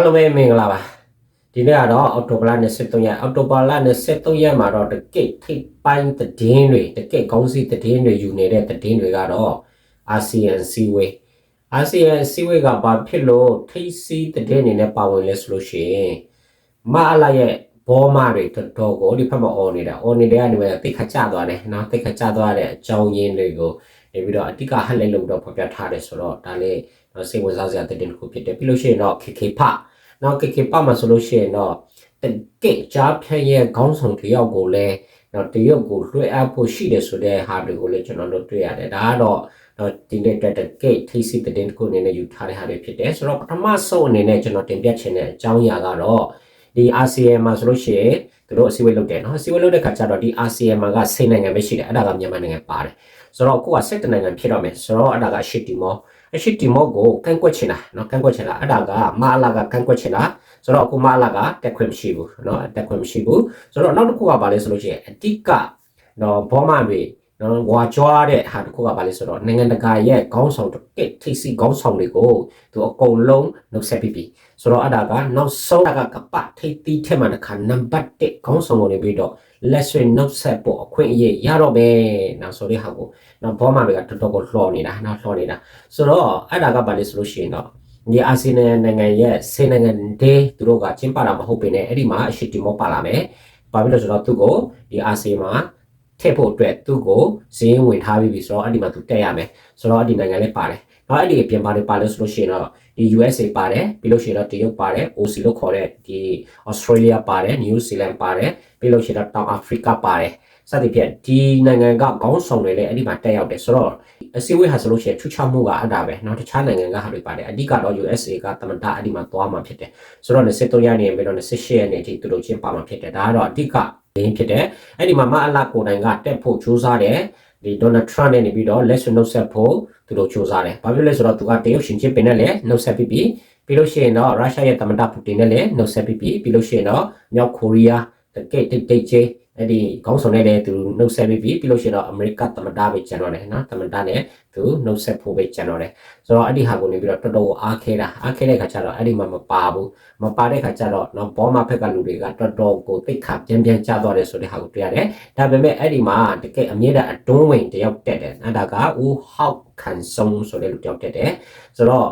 အားလုံးပဲမင်္ဂလာပါဒီနေ့ကတော့အော်တိုဘလာ23ရက်အော်တိုဘလာ23ရက်မှာတော့တကိတ်ထိပ်ပိုင်းသတင်းတွေတကိတ်ကောင်းစီသတင်းတွေယူနေတဲ့သတင်းတွေကတော့အာဆီယံစီဝေးအာဆီယံစီဝေးကဘာဖြစ်လို့ထိပ်စီသတင်းတွေနဲ့ပါဝင်လဲဆိုလို့ရှိရင်မအလာရဲ့ဘောမတွေတော်တော်ကိုဒီဖက်မှာអော်နေတာអော်နေတဲ့ကနေပဲတိတ်ခါကျသွားတယ်နော်တိတ်ခါကျသွားတဲ့အကြောင်းရင်းတွေကိုနေပြီးတော့အတိကဟက်လက်လို့တော့ဖော်ပြထားတယ်ဆိုတော့ဒါလေးတော့စိတ်ဝင်စားစရာတဲ့တင်တစ်ခုဖြစ်တယ်ပြီးလို့ရှိရင်တော့ KK ဖ နောက် KK ဖမှာဆိုလို့ရှိရင်တော့တကယ့်ကြားဖြန့်ရဲ့ခေါင်းဆောင်တစ်ယောက်ကိုလည်းတော့တရုတ်ကိုလွှဲအပ်ဖို့ရှိတယ်ဆိုတဲ့ဟာတွေကိုလည်းကျွန်တော်တို့တွေ့ရတယ်ဒါကတော့တော့ဒီနေ့တက်တဲ့ gate ထိစီတဲ့တင်တစ်ခုအနေနဲ့ယူထားတဲ့ဟာတွေဖြစ်တယ်ဆိုတော့ပထမဆုံးအနေနဲ့ကျွန်တော်တင်ပြချင်တဲ့အကြောင်းအရာကတော့ဒီ ASEAN မှာဆိုလို့ရှိရင်သူတို့အစည်းအဝေးလုပ်တယ်နော်အစည်းအဝေးလုပ်တဲ့ခါကျတော့ဒီ ASEAN မှာကစိတ်နိုင်ငံပဲရှိတယ်အဲ့ဒါကမြန်မာနိုင်ငံပါတယ်ဆိုတော့အခုကစစ်တနိုင်ငံဖြစ်တော့မယ်ဆိုတော့အဲ့ဒါကရှစ်တီမော အရှစ်တီမောကိုကန့်ကွက်ချင်တာနော်ကန့်ကွက်ချင်တာအဲ့ဒါကမအလာကကန့်ကွက်ချင်တာဆိုတော့အခုမအလာကတက်ခွင့်မရှိဘူးနော်တက်ခွင့်မရှိဘူးဆိုတော့နောက်တစ်ခုကပါလဲဆိုလို့ရှိရင်အတိကနော်ဘောမတွေ နော်ဝါကြွားတဲ့ဟာတစ်ခုကပါလဲဆိုတော့နိုင်ငံတကာရဲ့ခေါင်းဆောင်တစ်ထိပ်စီခေါင်းဆောင်တွေကိုသူအကုန်လုံးနှုတ်ဆက်ပြီးပြီဆိုတော့အဲ့ဒါကနောက်ဆုံးကကပထိပ်တီးထက်မှတစ်ခါနံပါတ်1ခေါင်းဆောင်ဝင်ပြီးတော့လက်ဆွေနှုတ်ဆက်ဖို့အခွင့်အရေးရတော့ပဲနော်ဆိုတဲ့ဟာကိုနော်ဘောမတွေကတော်တော်ကိုလှော်နေတာနော်လှော်နေတာဆိုတော့အဲ့ဒါကပါလဲဆိုလို့ရှိရင်တော့ဒီအာဆီယံနိုင်ငံရဲ့ဆေးနိုင်ငံတွေသူတို့ကကျင်းပတာမဟုတ်ပေနဲ့အဲ့ဒီမှာအရှိတီမောပါလာမယ်။ဘာဖြစ်လို့ဆိုတော့သူကိုဒီအာဆီယံမှာ ထည့်ဖို့အတွက်သူ့ကိုဈေးဝင်ထားပြီးပြီဆိုတော့အဲ့ဒီမှာသူတက်ရမယ်။ဆိုတော့အဲ့ဒီနိုင်ငံလည်းပါတယ်။နောက်အဲ့ဒီအပြင်ပါတယ်ပါလို့ဆိုလို့ရှိရင်တော့ဒီ USA ပါတယ်ပြီးလို့ရှိရင်တော့တရုတ်ပါတယ် OC လို့ခေါ်တဲ့ဒီ Australia ပါတယ် New Zealand ပါတယ်ပြီးလို့ရှိရင်တော့တောင်အာဖရိကပါတယ်စသဖြင့်ဒီနိုင်ငံကခေါင်းဆောင်တွေလည်းအဲ့ဒီမှာတက်ရောက်တယ်ဆိုတော့အစည်းအဝေးဟာဆိုလို့ရှိရင်ထူးခြားမှုကအဲ့ဒါပဲเนาะတခြားနိုင်ငံကဟာတွေပါတယ်အဓိကတော့ USA ကတမန်တအဲ့ဒီမှာသွားမှာဖြစ်တယ်ဆိုတော့23ရက်နေ့ပြီးတော့28ရက်နေ့အထိသူတို့ချင်းပါမှာဖြစ်တယ်ဒါကတော့အဓိက ရင်းဖြစ်တယ်အဲ့ဒီမှာမအလကိုတိုင်ကတက်ဖို့ကြိုးစားတယ်ဒီဒေါ်နယ်ထရန့်နဲ့နေပြီးတော့လက်ဆွနှုတ်ဆက်ဖို့သူတို့ကြိုးစားတယ်။ဘာဖြစ်လဲဆိုတော့သူကတရုတ်ရှင်ချင်းပင်နဲ့လည်းနှုတ်ဆက်ပြီးပြီးပြီးလို့ရှိရင်တော့ရုရှားရဲ့သမ္မတပူတင်နဲ့လည်းနှုတ်ဆက်ပြီးပြီးပြီးလို့ရှိရင်တော့မြောက်ကိုရီးယားတကယ့်တိတ်တိတ်ချင်း အဲ့ဒီခေါင်းဆောင်နဲ့လည်းသူနှုတ်ဆက်ပြီးပြီးပြီးလို့ရှိရင်တော့အမေရိကသမ္မတပဲကျန်တော့တယ်နော်သမ္မတနဲ့သူနှုတ်ဆက်ဖို့ပဲကျန်တော့တယ်ဆိုတော့အဲ့ဒီဟာကိုနေပြီးတော့တော်တော်အားခဲတာအားခဲတဲ့ခါကျတော့အဲ့ဒီမှာမပါဘူးမပါတဲ့ခါကျတော့နော်ဘောမဖက်ကလူတွေကတော်တော်ကိုတိတ်ခါပြန်ပြန်ကျသွားတယ်ဆိုတဲ့ဟာကိုတွေ့ရတယ်ဒါပေမဲ့အဲ့ဒီမှာတကယ်အမြဲတမ်းအတွန်းဝင်တယောက်တက်တယ်အဲ့ဒါကဦးဟောက်ခန်ဆုံဆိုတဲ့လူတယောက်တက်တယ်ဆိုတော့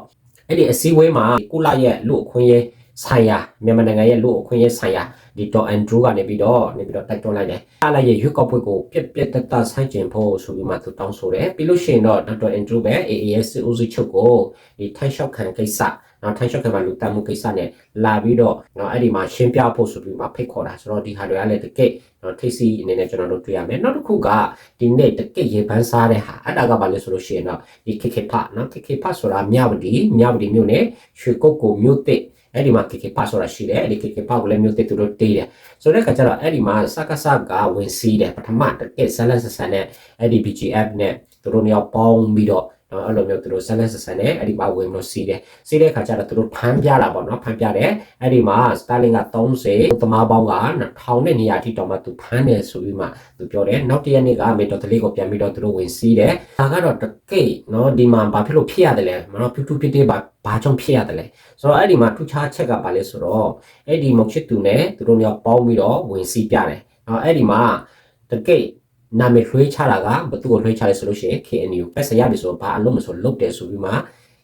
အဲ့ဒီအစည်းအဝေးမှာကုလရဲ့လူအခွင့်အရေးဆိုင်ရာမြန်မာနိုင်ငံရဲ့လူအခွင့်အရေးဆိုင်ရာ ဒီဒေါ်အန်ဒရူးကနေပြီးတော့နေပြီးတော့တိုက်တွန်းလိုက်တယ်။အားလိုက်ရဲ့ရွက်ကောက်ပွဲကိုပြက်ပြက်တတဆိုင်ကျင်ဖို့ဆိုပြီးမှသူတောင်းဆိုတယ်။ပြီးလို့ရှိရင်တော့ဒေါက်တာအန်ဒရူးပဲ AAS ဦးစီးချုပ်ကိုဒီထိုင်းလျှောက်ခံကိစ္စနော်ထိုင်းလျှောက်ခံမှာလူတတ်မှုကိစ္စနဲ့လာပြီးတော့နော်အဲ့ဒီမှာရှင်းပြဖို့ဆိုပြီးမှဖိတ်ခေါ်တာဆိုတော့ဒီဟာတွေကလည်းတကယ်နော်ထိစီအနေနဲ့ကျွန်တော်တို့တွေ့ရမယ်။နောက်တစ်ခုကဒီနေ့တကယ်ရေပန်းစားတဲ့ဟာအဲ့ဒါကဘာလဲဆိုလို့ရှိရင်တော့ဒီ KK ဖနော် KK ဖဆိုတာမြဝတီမြဝတီမြို့နယ်ရွှေကုတ်ကိုမြို့တစ် အဲ့ဒီမှာ KK ပါဆိုတာရှိတယ်အဲ့ဒီ KK ပါကိုလည်းမျိုးတစ်သူတို့တေးတယ်ဆိုတဲ့အခါကျတော့အဲ့ဒီမှာစကစကဝင်စီးတယ်ပထမတကယ်ဆလန်ဆဆန်နဲ့အဲ့ဒီ BGF နဲ့သူတို့နေရာပေါင်းပြီးတော့ နော်အဲ့လိုမျိုးသူတို့ဆလန်ဆဆန်နဲ့အဲ့ဒီမှာဝင်လို့စီးတယ်စီးတဲ့အခါကျတော့သူတို့ဖမ်းပြတာပေါ့နော်ဖမ်းပြတယ်အဲ့ဒီမှာစတာလင်က30သမားပေါင်းက1000နဲ့နေရာထိတောင်မှသူဖမ်းတယ်ဆိုပြီးမှသူပြောတယ်နောက်တစ်ရက်နေ့ကမေတော်တလေးကိုပြန်ပြီးတော့သူတို့ဝင်စီးတယ်ဒါကတော့တကယ်နော်ဒီမှာဘာဖြစ်လို့ဖြစ်ရတယ်လဲမနော်ဖြူဖြူဖြစ်တဲ့ဘာဘာကြောင့်ဖြစ်ရတယ်လဲဆိုတော့အဲ့ဒီမှာထူးခြားချက်ကဘာလဲဆိုတော့အဲ့ဒီမုတ်ချစ်သူနဲ့သူတို့မျိုးပေါင်းပြီးတော့ဝင်စီးပြတယ်နော်အဲ့ဒီမှာတကယ် နာမည်လွှဲချတာကဘသူ့ကိုလွှဲချလဲဆိုလို့ရှိရင် KNU ပက်စရပြီဆိုတော့ဘာအလုပ်မဆိုလုပ်တယ်ဆိုပြီးမှ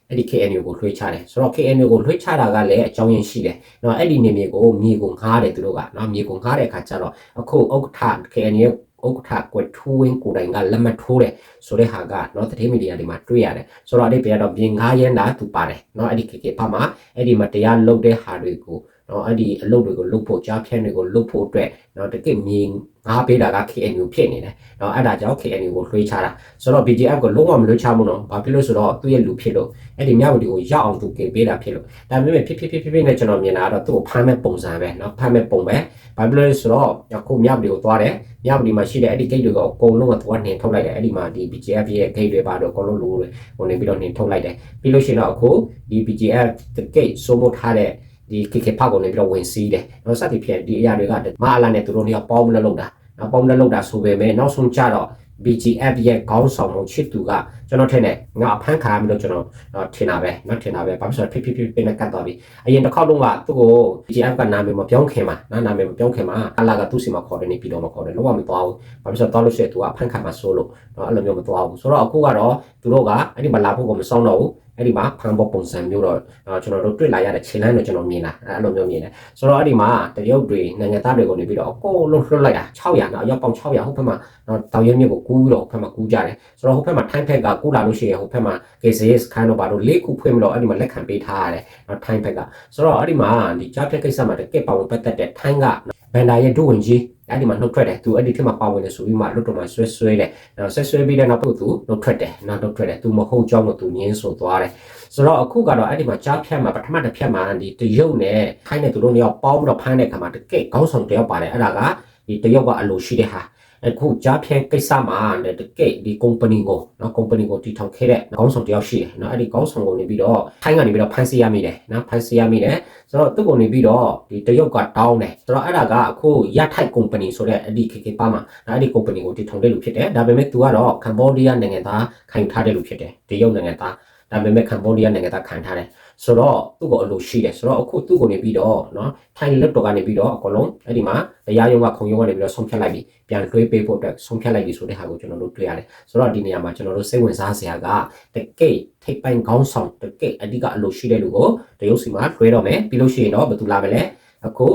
အဲ့ဒီ KNU ကိုလွှဲချတယ်ဆိုတော့ KNU ကိုလွှဲချတာကလည်းအကြောင်းရင်းရှိတယ်။နော်အဲ့ဒီနေမြေကိုမြေကိုငှားတယ်သူတို့ကနော်မြေကိုငှားတဲ့အခါကျတော့အခုဥက္ကဋ္ဌ KNU ဥက္ကဋ္ဌကွယ်ထိုးဝင်းကိုတိုင်ကလက်မထိုးတယ်ဆိုတဲ့ဟာကနော်သတင်းမီဒီယာတွေမှာတွေ့ရတယ်ဆိုတော့အဲ့ဒီပြရတော့ပြင်ငှားရမ်းတာသူပါတယ်နော်အဲ့ဒီ KK ဘာမှအဲ့ဒီမတရားလုပ်တဲ့ဟာတွေကို နော်အဲ့ဒီအလုပ်တွေကိုလုပ်ဖို့ကြားဖြန့်တွေကိုလုပ်ဖို့အတွက်နော်တကယ့်မြေငါပေးတာက KNU ဖြစ်နေတယ်နော်အဲ့ဒါကြောင့် KNU ကိုလွှဲချတာဆိုတော့ BGF ကိုလုံးဝမလွှဲချဘူးနော်ဘာဖြစ်လို့ဆိုတော့သူ့ရဲ့လူဖြစ်လို့အဲ့ဒီမြောက်ဒီကိုရောက်အောင်သူကပေးတာဖြစ်လို့ဒါပေမဲ့ဖြစ်ဖြစ်ဖြစ်ဖြစ်နဲ့ကျွန်တော်မြင်တာကတော့သူ့ကိုဖမ်းမဲ့ပုံစံပဲနော်ဖမ်းမဲ့ပုံပဲဘာဖြစ်လို့လဲဆိုတော့ခုမြောက်ဒီကိုသွားတယ်မြောက်ဒီမှာရှိတဲ့အဲ့ဒီ gate တွေကိုအကုန်လုံးကသူကနှင်ထုတ်လိုက်တယ်အဲ့ဒီမှာဒီ BGF ရဲ့ gate တွေပါတော့အကုန်လုံးလိုးတယ်ဟိုနေပြီးတော့နှင်ထုတ်လိုက်တယ်ပြီးလို့ရှိရင်တော့အခုဒီ BGF gate စိုးမိုးထားတဲ့ ဒီ KK ဖောက်ကုန်နေပြီးတော့ဝင်စီးတယ်။နောက်စသည်ဖြင့်ဒီအရာတွေကမအလာနဲ့သူတို့တွေကပေါင်းမလို့လုပ်တာ။နောက်ပေါင်းမလို့လုပ်တာဆိုပေမဲ့နောက်ဆုံးကျတော့ BGF ရဲ့ခေါင်းဆောင်မှုချစ်သူကကျွန်တော်ထင်တယ်ငါအဖမ်းခံရမလို့ကျွန်တော်ထင်တာပဲနော်ထင်တာပဲဘာဖြစ်လို့ဖိဖိဖိဖိနဲ့ကတ်သွားပြီအရင်တစ်ခေါက်လုံးကသူ့ကို BGF ကနာမည်မပြောင်းခင်မှာနော်နာမည်မပြောင်းခင်မှာအလာကသူ့စီမှာခေါ်တယ်နေပြီးတော့မခေါ်တယ်လောကမသွားဘူးဘာဖြစ်လို့သွားလို့ရှိရင် तू ကအဖမ်းခံမှာစိုးလို့နော်အဲ့လိုမျိုးမသွားဘူးဆိုတော့အခုကတော့သူတို့ကအဲ့ဒီမှာလာဖို့ကိုမစောင့်တော့ဘူး အဲ့ဒီမှာဖန်ဖို့ပုံစံမျိုးတော့ကျွန်တော်တို့တွေ့လာရတဲ့ခြေလမ်းတော့ကျွန်တော်မြင်လာအဲ့လိုမျိုးမြင်တယ်ဆိုတော့အဲ့ဒီမှာတရုတ်တွေနိုင်ငံသားတွေကိုနေပြီးတော့အကုန်လုံးလွှတ်လိုက်တာ600နော်အရောက်ပေါင်း600ဟိုဘက်မှာနော်တောင်ရဲမြစ်ကိုကူးပြီးတော့ဟိုဘက်မှာကူးကြတယ်ဆိုတော့ဟိုဘက်မှာထိုင်းဘက်ကကူးလာလို့ရှိရင်ဟိုဘက်မှာ KCS ခိုင်းတော့ပါတော့လေးခုဖွင့်ပြီးတော့အဲ့ဒီမှာလက်ခံပေးထားရတယ်နော်ထိုင်းဘက်ကဆိုတော့အဲ့ဒီမှာဒီကြားဖြတ်ကိစ္စမှာတကက်ပါဝင်ပတ်သက်တဲ့ထိုင်းက ဘန်ဒါရဲ့ဒုဝင်ကြီးအဲ့ဒီမှာနှုတ်ထွက်တယ်သူအဲ့ဒီထက်မှာပါဝင်တယ်ဆိုပြီးမှလွတ်တော်မှာဆွဲဆွဲတယ်နော်ဆွဲဆွဲပြီးတဲ့နောက်သူနှုတ်ထွက်တယ်နော်နှုတ်ထွက်တယ်သူမဟုတ်ကြောင်းကိုသူငင်းဆိုသွားတယ်ဆိုတော့အခုကတော့အဲ့ဒီမှာကြားဖြတ်မှာပထမတစ်ဖြတ်မှာဒီတရုတ်နဲ့ခိုင်းတဲ့သူတို့နှစ်ယောက်ပေါင်းပြီးတော့ဖမ်းတဲ့အခါမှာတကက်ခေါင်းဆောင်တယောက်ပါတယ်အဲ့ဒါကဒီတရုတ်ကအလိုရှိတဲ့ဟာ အခုကြားဖြတ်ကိစ္စမှာတကက်ဒီ company ကိုနော် company ကိုတည်ထောင်ခဲ့တဲ့ခေါင်းဆောင်တယောက်ရှိတယ်နော်အဲ့ဒီခေါင်းဆောင်ကိုနေပြီးတော့ထိုင်းကနေပြီးတော့ဖမ်းဆီးရမိတယ်နော်ဖမ်းဆီးရမိတယ်ဆိုတော့သူ့ကိုနေပြီးတော့ဒီတရုတ်ကတောင်းတယ်ဆိုတော့အဲ့ဒါကအခုရထိုက် company ဆိုတဲ့အဲ့ဒီ KK ပါမှာအဲ့ဒီ company ကိုတည်ထောင်တဲ့လူဖြစ်တယ်ဒါပေမဲ့သူကတော့ကမ္ဘောဒီးယားနိုင်ငံသားခိုင်ထားတဲ့လူဖြစ်တယ်တရုတ်နိုင်ငံသားဒါပေမဲ့ကမ္ဘောဒီးယားနိုင်ငံသားခံထားတယ် ဆိုတော့သူ့ကိုအလိုရှိတယ်ဆိုတော့အခုသူ့ကိုနေပြီးတော့နော်ထိုင်လက်တော်ကနေပြီးတော့အကုန်လုံးအဲ့ဒီမှာတရားရုံးကခုံရုံးကနေပြီးတော့ဆုံးဖြတ်လိုက်ပြီးပြန်လွှဲပေးဖို့အတွက်ဆုံးဖြတ်လိုက်ပြီဆိုတဲ့ဟာကိုကျွန်တော်တို့တွေ့ရတယ်ဆိုတော့ဒီနေရာမှာကျွန်တော်တို့စိတ်ဝင်စားစရာကတကယ်ထိပ်ပိုင်းခေါင်းဆောင်တကယ်အဓိကအလိုရှိတဲ့လူကိုတရုတ်စီမှာလွှဲတော့မယ်ပြီးလို့ရှိရင်တော့ဘယ်သူလာမလဲ အခု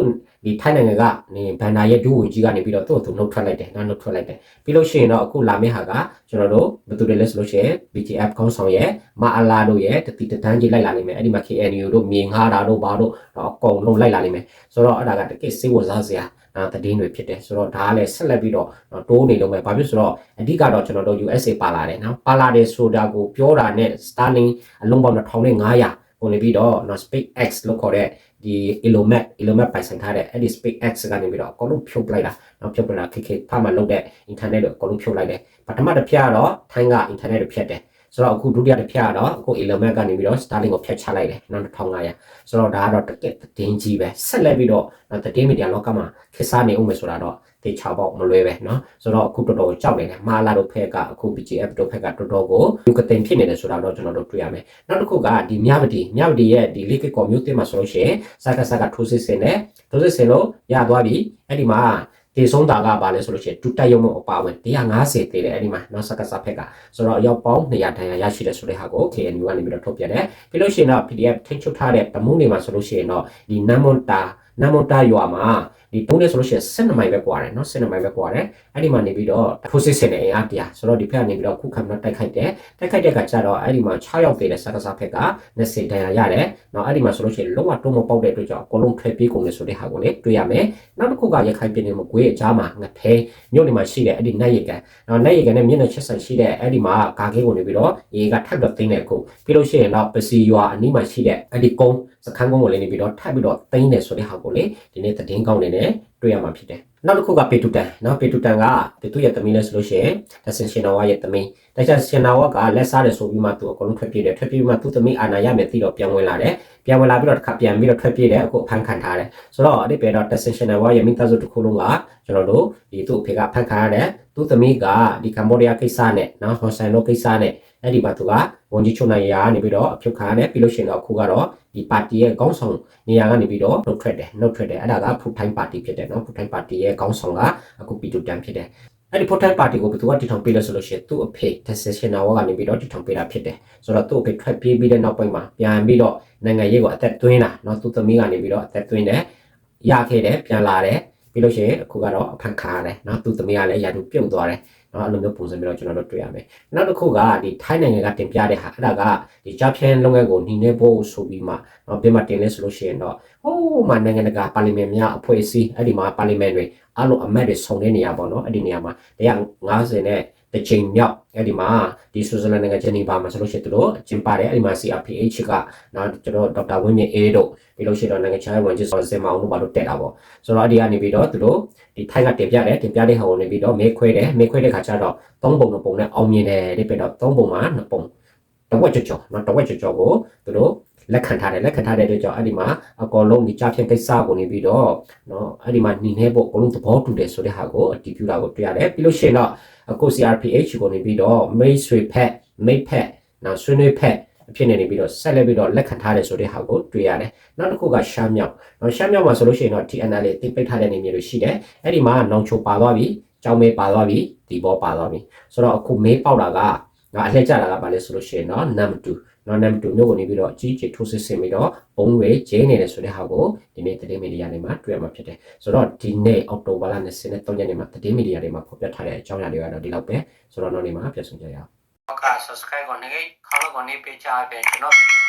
ဒီထိုင်းနိုင်ငံကနေဘန်နာရဲ့ဒူဝင်ကြီးကနေပြီးတော့သူ့ကိုနှုတ်ထွက်လိုက်တယ်နော်နှုတ်ထွက်လိုက်တယ်ပြီးလို့ရှိရင်တော့အခုလာမယ့်ဟာကကျွန်တော်တို့ဘယ်သူတွေလဲဆိုလို့ရှိရင် BGF ခေါင်းဆောင်ရဲ့မအလာတို့ရဲ့တတိတန်းကြီးလိုက်လာနိုင်မယ်အဲ့ဒီမှာ KNU တို့မြေငှားတာတို့ဘာတို့တော့အကုန်လုံးလိုက်လာနိုင်မယ်ဆိုတော့အဲ့ဒါကတကယ်စိတ်ဝင်စားစရာတည်င်းတွေဖြစ်တယ်ဆိုတော့ဒါကလည်းဆက်လက်ပြီးတော့တိုးနေလုံးပဲဘာဖြစ်ဆိုတော့အဓိကတော့ကျွန်တော်တို့ USA ပါလာတယ်နော်ပါလာတယ်ဆိုတာကိုပြောတာနဲ့ Starlink အလုံးပေါင်း1500 ကိုနေပြီးတော့နော် SpaceX လို့ခေါ်တဲ့ဒီ Elomet Elomet ပိုင်ဆိုင်ထားတဲ့အဲ့ဒီ SpaceX ကနေပြီးတော့အကုန်လုံးဖြုတ်ပလိုက်တာနော်ဖြုတ်ပလိုက်တာ KK ဖားမှလုပ်တဲ့ internet ကိုအကုန်လုံးဖြုတ်လိုက်တယ်ပထမတစ်ဖြတ်တော့ထိုင်းက internet ကိုဖြတ်တယ် ဆိုတော့အခုဒုတိယတစ်ဖြတ်တော့အခု Elomet ကနေပြီးတော့ Starlink ကိုဖြတ်ချလိုက်တယ်နောက်1500ဆိုတော့ဒါကတော့တကက်တင်းကြီးပဲဆက်လက်ပြီးတော့သတင်းမီဒီယာလောကမှာခေတ်စားနေအောင်မယ်ဆိုတာတော့တေချာပေါက်မလွဲပဲเนาะဆိုတော့အခုတော်တော်ကြောက်နေတယ်မာလာတို့ဖက်ကအခု BGF တို့ဖက်ကတော်တော်ကိုလူကတိန်ဖြစ်နေတယ်ဆိုတာတော့ကျွန်တော်တို့တွေ့ရမယ်နောက်တစ်ခုကဒီမြဝတီမြဝတီရဲ့ဒီလိကိကော်မျိုးတင်မှာဆိုလို့ရှိရင်စကားစကားထိုးစစ်ဆင်တယ်ထိုးစစ်ဆင်လို့ရသွားပြီအဲ့ဒီမှာ တေဆုံးတာကပါလဲဆိုလို့ရှိရင်တူတက်ရုံမအပါဝင်150တေတယ်အဲ့ဒီမှာနောက်စကားစဖက်ကဆိုတော့အရောက်ပေါင်း200တန်ရရှိတယ်ဆိုတဲ့ဟာကို KNU ကနေပြီးတော့ထုတ်ပြန်တယ်ပြီးလို့ရှိရင်တော့ PDF ထိချုပ်ထားတဲ့တမုန်းတွေမှာဆိုလို့ရှိရင်တော့ဒီနမ်မွန်တာနမ်မွန်တာရွာမှာ ဒီတုံးနေဆိုလို့ရှိရင်7မိုင်ပဲကွာတယ်နော်7မိုင်ပဲကွာတယ်အဲ့ဒီမှာနေပြီးတော့ထိုးစစ်ဆင်နေအင်အားတရားဆိုတော့ဒီဖက်ကနေပြီးတော့ခုခံပြီးတိုက်ခိုက်တယ်တိုက်ခိုက်တဲ့ကကြတော့အဲ့ဒီမှာ6ယောက်သေးတဲ့စကားစားဖက်က20ဒဏ်ရာရတယ်နော်အဲ့ဒီမှာဆိုလို့ရှိရင်လုံးဝတုံးမပေါက်တဲ့အတွက်ကြောင့်အကုန်လုံးထွက်ပြေးကုန်တယ်ဆိုတဲ့ဟာကိုလည်းတွေ့ရမယ်နောက်တစ်ခုကရခိုင်ပြည်နယ်မှာကိုယ်ရဲ့အကြားမှာငဖဲမြို့နေမှာရှိတဲ့အဲ့ဒီနိုင်ရကန်နော်နိုင်ရကန်နဲ့မျက်နှာချက်ဆန်ရှိတဲ့အဲ့ဒီမှာဂါကေးကိုနေပြီးတော့ရေကထပ်တော့တင်းတဲ့အခုပြီးလို့ရှိရင်တော့ပစီရွာအနီးမှာရှိတဲ့အဲ့ဒီကုန်းစခန်းကုန်းကိုလည်းနေပြီးတော့ထပ်ပြီးတော့တင်းတယ်ဆိုတဲ့ဟာကိုလေဒီနေ့သတင်းကောင်းနေတယ်တွေ့ရမှာဖြစ်တယ်နောက်တစ်ခုကပေတူတန်နော်ပေတူတန်ကသူ့ရဲ့သမီးလဲဆိုလို့ရှိရင်တဆင်ရှင်နာဝါရဲ့သမီးတခြားရှင်နာဝါကလက်စားတယ်ဆိုပြီးမှသူအကုန်လုံးထွက်ပြေးတယ်ထွက်ပြေးပြီးမှသူ့သမီးအာနာရမယ်သိတော့ပြန်ဝင်လာတယ်ပြန်ဝင်လာပြီးတော့တစ်ခါပြန်ပြီးတော့ထွက်ပြေးတယ်အခုဖန်ခံထားတယ်ဆိုတော့အဲ့ဒီပေတော့တဆင်ရှင်နာဝါရဲ့မိသားစုတစ်ခုလုံးကကျွန်တော်တို့ဒီသူ့အဖေကဖန်ခံရတယ်သူ့သမီးကဒီကမ္ဘောဒီးယားကိစ္စနဲ့နော်ဟွန်ဆန်တို့ကိစ္စနဲ့အဲ့ဒီမှာသူကဝန်ကြီးချုပ်နိုင်ရာကနေပြီးတော့အဖြုတ်ခံရတယ်ပြီးလို့ရှိရင်တော့အခုကတော့ဒီပါတီရဲ့ခေါင်းဆောင်နေရာကနေပြီးတော့နှုတ်ထွက်တယ်နှုတ်ထွက်တယ်အဲ့ဒါကဖူထိုင်းပါတီဖြစ်တယ်နော်ဖူထိုင်းပါတီရဲ့ခေါင်းဆောင်ကအခုပီတူတန်ဖြစ်တယ်အဲ့ဒီဖူထိုင်းပါတီကိုဘယ်သူကတည်ထောင်ပေးလဲဆိုလို့ရှိရင်သူ့အဖေတက်ဆရှင်နာဝကနေပြီးတော့တည်ထောင်ပေးတာဖြစ်တယ်ဆိုတော့သူ့အဖေထွက်ပြေးပြီးတဲ့နောက်ပိုင်းမှာပြန်ပြီးတော့နိုင်ငံရေးကိုအသက်သွင်းတာနော်သူ့သမီးကနေပြီးတော့အသက်သွင်းတယ်ရခဲ့တယ်ပြန်လာတယ် ပြီးလို့ရှိရင်အခုကတော့အဖန်ခါရတယ်နော်သူ့သမီးကလည်းရာထူးပြုတ်သွားတယ်နော်အဲ့လိုမျိုးပုံစံမျိုးတော့ကျွန်တော်တို့တွေ့ရမယ်နောက်တစ်ခုကဒီထိုင်းနိုင်ငံကတင်ပြတဲ့ဟာအဲ့ဒါကဒီဂျပန်လုပ်ငန်းကိုနှိမ့်နေဖို့ဆိုပြီးမှနော်ပြင်မတင်လဲဆိုလို့ရှိရင်တော့ဟိုးမှာနိုင်ငံတကာပါလီမန်များအဖွဲ့အစည်းအဲ့ဒီမှာပါလီမန်တွေအားလုံးအမတ်တွေဆုံတဲ့နေရာပေါ့နော်အဲ့ဒီနေရာမှာ150နဲ့ တစ်ချိန်မြောက်အဲ့ဒီမှာဒီဆွစ်ဇာလန်နိုင်ငံဂျနီဗာမှာဆိုလို့ရှိရင်သူတို့ကျင်းပတယ်အဲ့ဒီမှာ CRPH ကနော်ကျွန်တော်ဒေါက်တာဝင်းမြင့်အေးတို့ပြီးလို့ရှိရင်တော့နိုင်ငံခြားရေးဝန်ကြီးစောစင်မောင်တို့ဘာလို့တက်တာပေါ့ဆိုတော့အဲ့ဒီကနေပြီးတော့သူတို့ဒီထိုင်းကတင်ပြတယ်တင်ပြတဲ့ဟာကိုနေပြီးတော့မေးခွဲတယ်မေးခွဲတဲ့ခါကျတော့သုံးပုံနှစ်ပုံနဲ့အောင်မြင်တယ်ဒီပြတော့သုံးပုံမှာနှစ်ပုံတဝက်ကြော်ကြော်နော်တဝက်ကြော်ကြော်ကိုသူတို့ လက်ခံထားတယ်လက်ခံထားတဲ့အတွက်ကြောင့်အဲ့ဒီမှာအကောင်လုံးဒီကြားဖြတ်ကိစ္စကိုနေပြီးတော့နော်အဲ့ဒီမှာနေနေဖို့အကုန်လုံးသဘောတူတယ်ဆိုတဲ့ဟာကိုအတည်ပြုတာကိုတွေ့ရတယ်ပြီးလို့ရှိရင်တော့အခု CRPH ကိုနေပြီးတော့ main ဆွေဖက် main ဖက်နောက်ဆွေးနွေးဖက်အဖြစ်နေနေပြီးတော့ဆက်လက်ပြီးတော့လက်ခံထားတယ်ဆိုတဲ့ဟာကိုတွေ့ရတယ်နောက်တစ်ခုကရှမ်းမြောက်နော်ရှမ်းမြောက်မှာဆိုလို့ရှိရင်တော့ TNL လေးတိပိတ်ထားတဲ့နေမျိုးတွေရှိတယ်အဲ့ဒီမှာနောင်ချိုပါသွားပြီကြောင်မေးပါသွားပြီဒီဘောပါသွားပြီဆိုတော့အခုမေးပေါက်တာက ငါအလှည့်ကျတာကဘာလဲဆိုလို့ရှိရင်တော့ num 2နော်နံပါတ်2မျိုးကိုနေပြီးတော့အကြီးကြီးထိုးစစ်ဆင်ပြီးတော့ဘုံတွေကျင်းနေတယ်ဆိုတဲ့ဟာကိုဒီနေ့သတင်းမီဒီယာတွေမှာတွေ့ရမှာဖြစ်တယ်ဆိုတော့ဒီနေ့အောက်တိုဘာလ23ရက်နေ့မှာသတင်းမီဒီယာတွေမှာဖော်ပြထားတဲ့အကြောင်းအရာတွေကတော့ဒီလောက်ပဲဆိုတော့နောက်နေ့မှာပြန်ဆောင်ကြရအောင်ဟုတ်ကဲ့ subscribe ကိုနေခေါင်းကိုနေပေးချပေးကျွန်တော်ဗီဒီယို